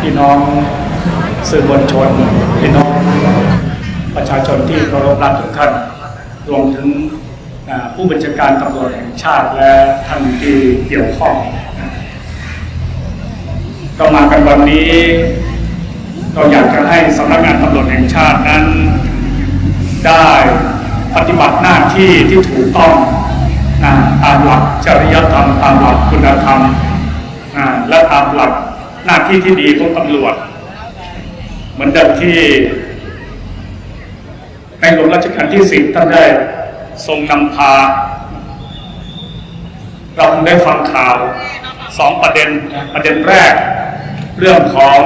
พี่น้องสื่อมวลชนพี่น้องประชาชนที่เคารพรักทุกท่านรวมถึงผู้บัญชาการตำรวจแห่งชาติและท่านที่เกี่ยวข้องเรามากันวันนี้เราอยากจะให้สำนักงานตำรวจแห่งชาตินั้น ได้ปฏิบัติหน้าที่ที่ถูกต้องนะตามหลักจริยธรรมตามหลักคุณธรรมนะและตามหลัก หน้าที่ที่ดีของตำรวจ เหมือนเดิมที่ในหลวงรัชกาลที่สิบท่านได้ทรงนำพา เราคงได้ฟังข่าวสองประเด็นประเด็นแรก เรื่องของ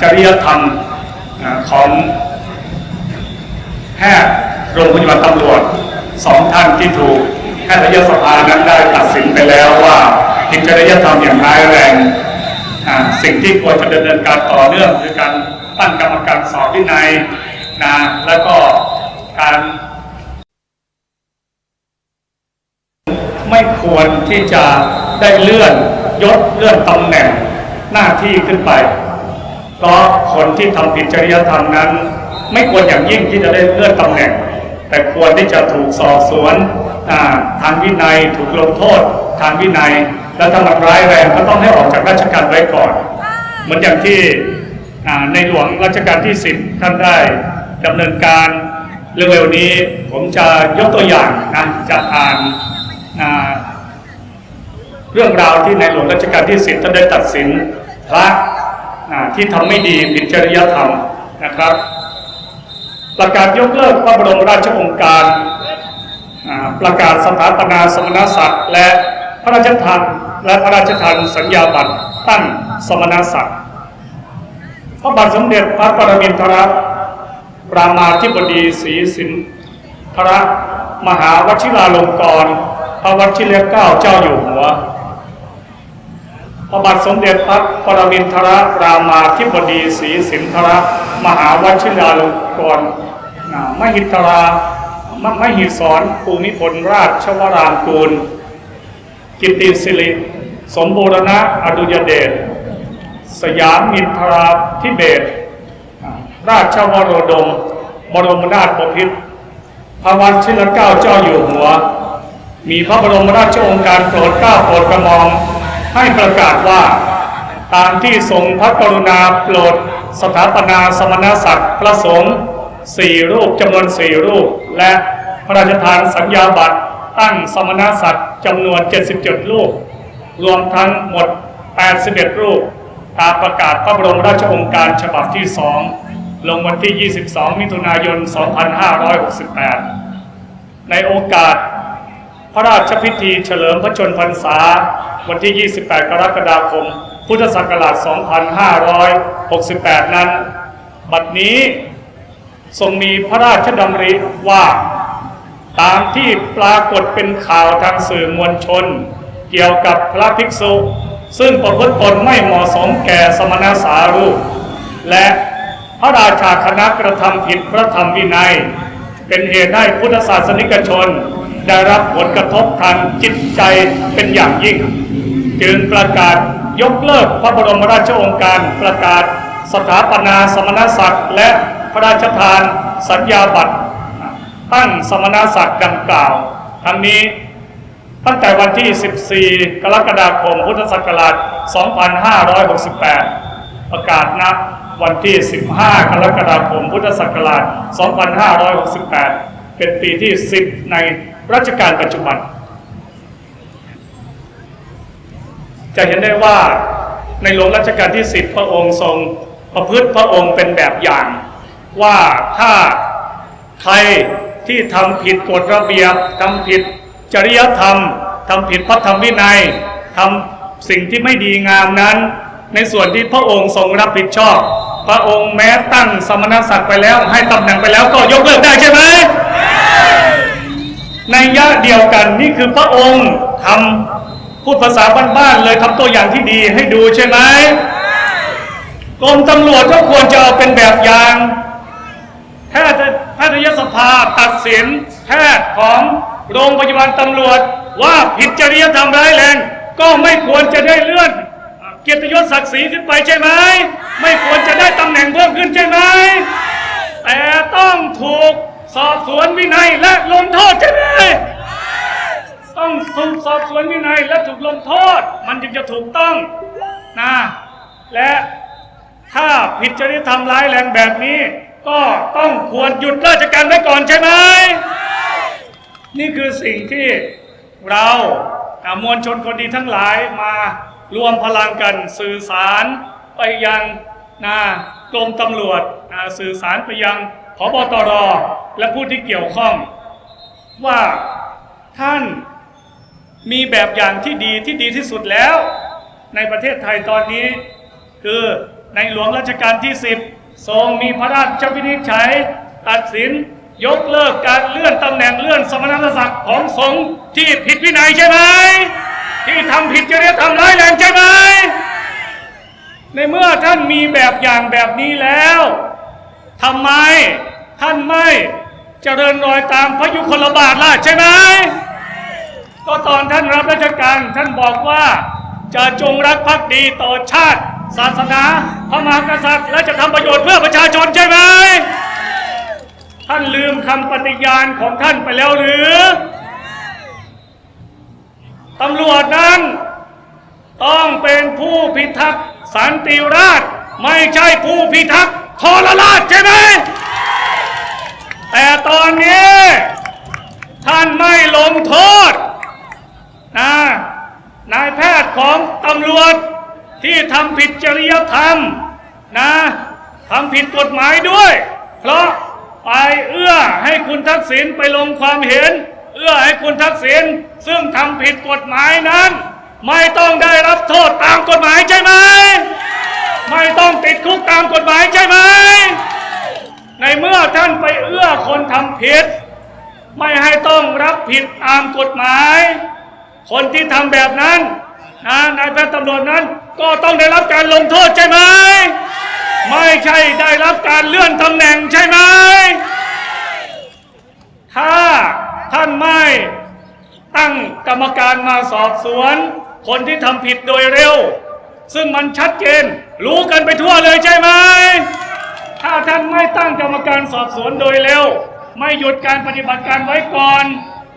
จริยธรรมของแพทย์โรงพยาบาลตำรวจสองท่านที่ถูกแพทยสภานั้นได้ตัดสินไปแล้วว่าผิดจริยธรรมอย่างร้ายแรง สิ่งที่ควรจะดำเนินการต่อเนื่องคือการตั้งกรรมการสอบวินัยนะแล้วก็การไม่ควรที่จะได้เลื่อนยศเลื่อนตำแหน่งหน้าที่ขึ้นไป เพราะคนที่ทำผิดจริยธรรมนั้น ไม่ควรอย่างยิ่งที่จะได้เลื่อนตำแหน่ง แต่ควรที่จะถูกสอบสวนทางวินัยถูกลงโทษทางวินัย และถ้ามันร้ายแรงก็ต้องให้ออกจากราชการไว้ก่อน เหมือนอย่างที่อ่าในหลวงรัชกาลที่ 10 ท่านได้ดำเนินการเร็วๆนี้ผมจะยกตัวอย่างนะจะอ่านอ่าเรื่องราวที่ในหลวงรัชกาลที่สิบท่านได้ตัดสินพระอ่าที่ทำไม่ดีผิดจริยธรรมนะครับ ประกาศยกเลิกพระบรมราชโองการอ่าประกาศสถาปนาสมณศักดิ์และพระราชทาน และพระราชทานสัญญาบัตรตั้งสมณศักดิ์พระบาทสมเด็จพระปรมินทรปรามาธิบดีศรีสินทรมหาวชิราลงกรณ์พระวชิรเกล้าเจ้าอยู่หัว พระบาทสมเด็จพระปรมินทรรามาธิบดีศรีสินทรมหาวชิราลงกรณ์อ่ามหิทรามมหิสรภูมิพลราชวรางกูล กิตติสิริ สมบูรณะอดุยเดช สยามมินทราธิเบศราชวโรดมบรมนาถบพิตรพระวันชิรเก้าเจ้าอยู่หัว มีพระบรมราชองค์การโปรดเกล้าโปรดกระหม่อมให้ประกาศว่า ตามที่ทรงพระกรุณาโปรดสถาปนาสมณศักดิ์พระสงฆ์สี่รูปจำนวนสี่รูป และพระราชทานสัญญาบัตรตั้งสมณศักดิ์จำนวน 77 รูป รวมทั้งหมด 81 รูป ตามประกาศพระบรมราชองค์การฉบับที่ 2 ลงวันที่ 22 มิถุนายน 2568 ในโอกาส พระราชพิธีเฉลิมพระชนพรรษา วันที่ 28 กรกฎาคม พุทธศักราช 2568 นั้น บัดนี้ทรงมีพระราชดำริว่า ตามที่ปรากฏเป็นข่าวทางสื่อมวลชน เกี่ยวกับพระภิกษุ ซึ่งประพฤติตนไม่เหมาะสมแก่สมณสารูป และพระราชาคณะกระทำผิดพระธรรมวินัย เป็นเหตุให้พุทธศาสนิกชน ได้รับผลกระทบทางจิตใจเป็นอย่างยิ่ง จึงประกาศยกเลิกพระบรมราชโองการประกาศสถาปนาสมณศักดิ์และพระราชทานสัญญาบัตรตั้งสมณศักดิ์ดังกล่าว ทั้งนี้ ตั้งแต่วันที่ 14 กรกฎาคม พุทธศักราช 2568 ประกาศณวันที่ 15 กรกฎาคม พุทธศักราช 2568 เป็นปีที่ 10 ในรัชกาลปัจจุบัน จะเห็นได้ว่าในหลวงรัชกาลที่ 10 พระองค์ทรงประพฤติพระองค์เป็นแบบอย่าง ว่าถ้าใครที่ทำผิดกฎระเบียบทำผิด จริยธรรมทำผิดพระธรรมวินัยทำสิ่งที่ไม่ดีงามนั้น ในส่วนที่พระองค์ทรงรับผิดชอบ พระองค์แม้ตั้งสมณศักดิ์ไปแล้ว ให้ตำแหน่งไปแล้วก็ยกเลิกได้ใช่ไหมในยะเดียวกันนี่คือพระองค์ทำพูดภาษาบ้านๆเลยทำตัวอย่างที่ดีให้ดูใช่ไหมกรมตำรวจก็ควรจะเอาเป็นแบบอย่างแพทย์แพทยสภาตัดสินแพทย์ของ โรงพยาบาลตำรวจ ว่าผิดจริยธรรมร้ายแรง ก็ไม่ควรจะได้เลื่อน เกียรติยศศักดิ์ศรีขึ้นไปใช่ไหม ไม่ควรจะได้ตำแหน่งเพิ่มขึ้นใช่ไหม แต่ต้องถูกสอบสวนวินัยและลงโทษใช่ไหมต้องถูกสอบสวนวินัยและถูกลงโทษ มันจึงจะถูกต้องนะและถ้าผิดจริยธรรมร้ายแรงแบบนี้ ก็ต้องควรหยุดราชการไว้ก่อนใช่ไหม นี่คือสิ่งที่เรามวลชนคนดีทั้งหลายมารวมพลังกันสื่อสารไปยังนะกรมตำรวจนะสื่อสารไปยังพบตรและผู้ที่เกี่ยวข้อง ว่าท่านมีแบบอย่างที่ดีที่ดีที่สุดแล้ว ในประเทศไทยตอนนี้ คือในหลวงรัชกาลที่ 10 ทรงมีพระราชวินิจฉัยตัดสิน ยกเลิกการเลื่อนตำแหน่งเลื่อนสมณศักดิ์ของสงฆ์ที่ผิดวินัยใช่ไหมที่ทำผิดจริยธรรมร้ายแรงใช่ไหมในเมื่อท่านมีแบบอย่างแบบนี้แล้วทำไมท่านไม่เจริญรอยตามพระยุคลบาทล่ะใช่ไหมก็ตอนท่านรับราชการท่านบอกว่าจะจงรักภักดีต่อชาติ ศาสนา พระมหากษัตริย์ และจะทำประโยชน์เพื่อประชาชนใช่ไหม ท่านลืมคำปฏิญาณของท่านไปแล้วหรือตำรวจนั้น ต้องเป็นผู้พิทักษ์สันติราษฎร์ไม่ใช่ผู้พิทักษ์ทรราชใช่ไหมแต่ตอนนี้ ท่านไม่ลงโทษนะนายแพทย์ของตำรวจที่ทำผิดจริยธรรมนะทำผิดกฎหมายด้วย เพราะ ไปเอื้อให้คุณทักษิณไปลงความเห็น เอื้อให้คุณทักษิณซึ่งทำผิดกฎหมายนั้น ไม่ต้องได้รับโทษตามกฎหมายใช่ไหมไม่ต้องติดคุกตามกฎหมายใช่ไหมในเมื่อท่านไปเอื้อคนทำผิด ไม่ให้ต้องรับผิดตามกฎหมาย คนที่ทำแบบนั้นนะนายแพทย์ตำรวจนั้นก็ต้องได้รับการลงโทษใช่ไหม ไม่ใช่ได้รับการเลื่อนตำแหน่งใช่ไหม ถ้าท่านไม่ตั้งกรรมการมาสอบสวน คนที่ทำผิดโดยเร็ว ซึ่งมันชัดเจน รู้กันไปทั่วเลยใช่ไหม ถ้าท่านไม่ตั้งกรรมการสอบสวนโดยเร็ว ไม่หยุดการปฏิบัติการไว้ก่อน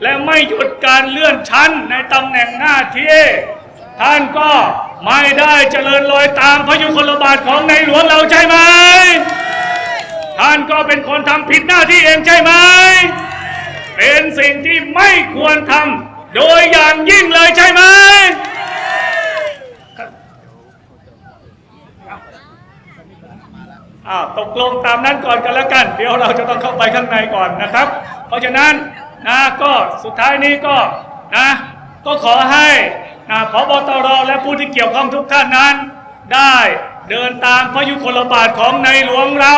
และไม่หยุดการเลื่อนชั้นในตำแหน่งหน้าที่ ท่านก็ ไม่ได้เจริญรอยตามพระยุคลบาทของในหลวงเราใช่ไหม ท่านก็เป็นคนทำผิดหน้าที่เองใช่ไหม เป็นสิ่งที่ไม่ควรทำโดยอย่างยิ่งเลยใช่ไหมอ้าตกลงตามนั้นก่อนกันแล้วกัน เดี๋ยวเราจะต้องเข้าไปข้างในก่อนนะครับ เพราะฉะนั้นนะก็สุดท้ายนี้ก็นะก็ขอให้ พบตรและผู้ที่เกี่ยวข้องทุกท่านนั้น ได้เดินตามพระยุคลบาทของในหลวงเรา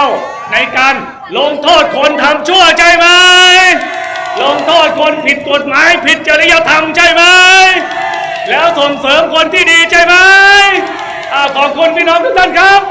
ในการลงโทษคนทำชั่วใช่ไหมลงโทษคนผิดกฎหมายผิดจริยธรรมใช่ไหมแล้วส่งเสริมคนที่ดีใช่ไหมอขอบคุณพี่น้องทุกท่านครับ